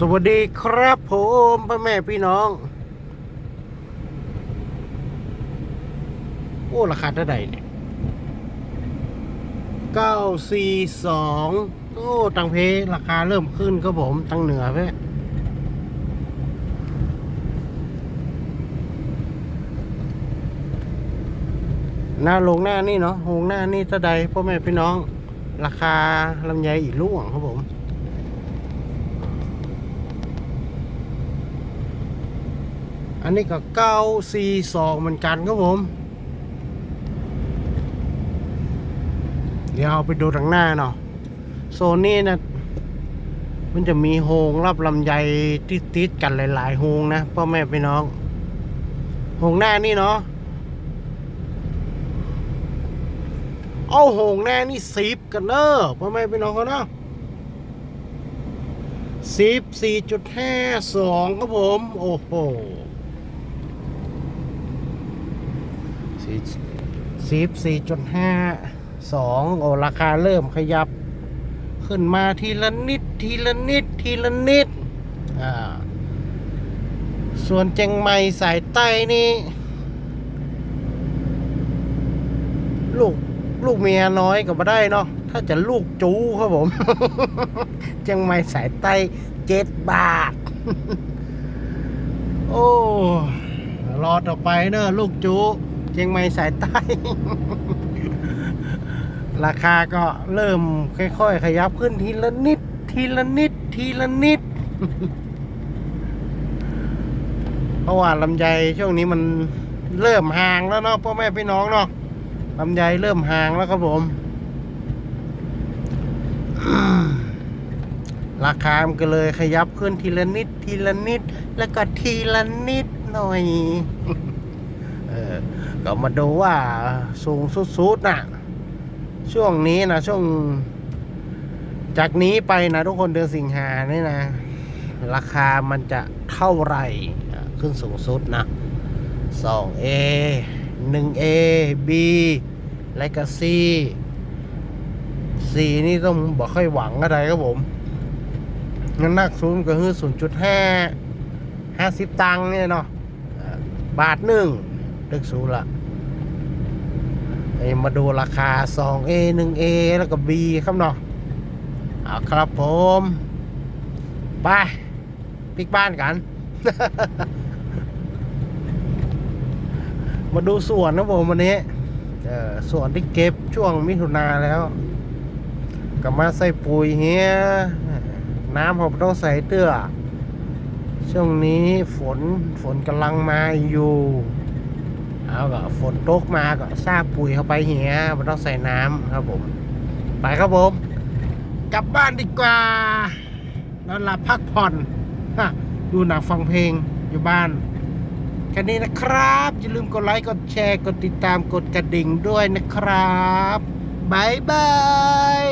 สวัสดีครับผมพ่อแม่พี่น้อง โอ้ ราคาเท่าไหร่เนี่ยเก้าสี่สองโอ้ตังเพราคาเริ่มขึ้นครับผมตังเหนือเพ่หน้าลงหน้านี่เนาะลงหน้านี่เท่าใดพ่อแม่พี่น้อง ราคาลำไยอีกลูกครับผม อันนี้ก็เก้าสี่สองเหมือนกันครับผม เดี๋ยวเอาไปดูทางหน้าเนาะโซนนี้นะมันจะมีโฮงรับลำไยติดๆกันหลาย ๆ โฮงนะพ่อแม่พี่น้อง โฮงหน้านี่เนาะเอาโฮงหน้านี่สิบกันเนอะพ่อแม่พี่น้องเขาเนาะสิบสี่จุดห้าสองครับผม โอ้โห สี่สิบสี่จุดห้าสองโอราคาเริ่มขยับ ขึ้นมาทีละนิด ทีละนิด ทีละนิด อ่า ส่วนเจยงใหม่สายใต้นี่ ลูก ลูกเมียน้อยก็มาได้เนาะ ถ้าจะลูกจูครับผม เจียงใหม่สายใต้เจ็ดบาท โอ้ รอต่อไปเนอะลูกจู ชียงใหม่สายใต้ ราคาก็เริ่มค่อยๆ ขยับขึ้นทีละนิด ทีละนิด ทีละนิด เพราะว่าลำไยช่วงนี้มันเริ่มห่างแล้วเนาะพ่อแม่พี่น้องเนาะลำไยเริ่มห่างแล้วครับผม ราคามันก็เลยขยับขึ้นทีละนิด ทีละนิด แล้วก็ทีละนิดหน่อย เออก็มาดูว่าสูงสุดๆนะช่วงนี้นะช่วง จากนี้ไปนะทุกคนเดือนสิงหาเนี่นะ ราคามันจะเท่าไหร่ขึ้นสูงสุดนะ 2A 1A B และก็ C C นี่ต้องบอกค่อยหวังอะไรครับผมเงินนักศูนย์ก็คือ 0.5 50 ตังค์เนี่ยเนาะบาทหนึ่ง ตึกศูนย์ละไอ้มาดูราคา 2A 1A แล้วก็ B ครับเนาะเอาครับผม ไปปิกบ้านกัน มาดูสวนนะผมวันนี้เออสวนที่เก็บช่วงมิถุนาแล้วก็มาใส่ปุ๋ยเฮียน้ำผมต้องใส่เตื้อช่วงนี้ฝนฝนกำลังมาอยู่ เอาก็ฝนตกมาก็ซาปุ๋ยเข้าไปเฮียมันต้องใส่น้ำครับผม ไปครับผม กลับบ้านดีกว่านอนหลับพักผ่อนฮะดูหนังฟังเพลงอยู่บ้านแค่นี้นะครับ อย่าลืมกดไลค์กดแชร์กดติดตามกดกระดิ่งด้วยนะครับบายบาย